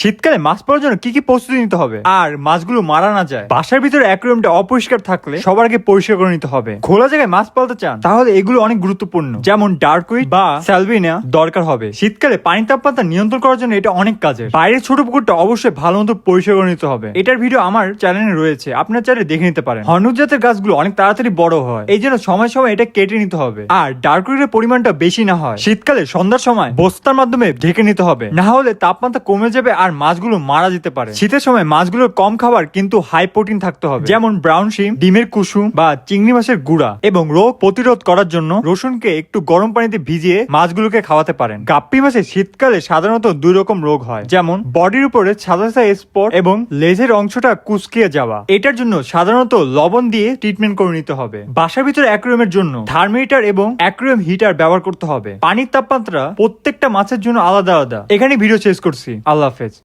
শীতকালে মাছ পাওয়ার জন্য কি কি প্রস্তুতি নিতে হবে? আর মাছগুলো মারা না যায়। বাসার ভিতরে অ্যাকুরিয়ামটা অপরিষ্কার থাকলে সবার আগে পরিষ্কার করে নিতে হবে। খোলা জায়গায় মাছ পালতে চান, তাহলে এগুলো অনেক গুরুত্বপূর্ণ। যেমন ডার্কুইট বা স্যালভিনা দরকার হবে। শীতকালে পানি তাপমাত্রা নিয়ন্ত্রণ করার জন্য এটা অনেক কাজের। বাইরের ছোট পুকুরটা অবশ্যই ভালো মতো পরিষ্কার করে নিতে হবে। এটার ভিডিও আমার চ্যানেলে রয়েছে, আপনার চাইলে দেখে নিতে পারেন। হনুক জাতের গাছগুলো অনেক তাড়াতাড়ি বড় হয়, এই জন্য সময় সময় এটা কেটে নিতে হবে। আর ডার্কুইটের পরিমাণটা বেশি না হয়। শীতকালে সন্ধ্যার সময় বস্তার মাধ্যমে ঢেকে নিতে হবে। না হলে তাপমাত্রা কমে যাবে আর মাছগুলো মারা যেতে পারে। শীতের সময় মাছগুলোর কম খাবার কিন্তু হাই প্রোটিন থাকতে হবে। যেমন ব্রাউন শিম ডিমের কুসুম বা চিংড়ি মাছের গুঁড়া এবং রোগ প্রতিরোধ করার জন্য রসুনকে একটু গরম পানিতে ভিজিয়ে মাছগুলোকে খাওয়াতে পারেন। গাপ্পি মাছে শীতকালে সাধারণত দুই রকম রোগ হয়, যেমন বডির উপরে সাদা সাদা স্পট এবং লেজের অংশটা কুচকিয়ে যাওয়া। এটার জন্য সাধারণত লবণ দিয়ে ট্রিটমেন্ট করে নিতে হবে। বাসার ভিতরে অ্যাকুরিয়ামের জন্য থার্মিটার এবং অ্যাকুরিয়াম হিটার ব্যবহার করতে হবে। পানির তাপমাত্রা প্রত্যেকটা মাছের জন্য আলাদা আলাদা। এখানে ভিডিও শেষ করছি। আল্লাহ হাফেজ।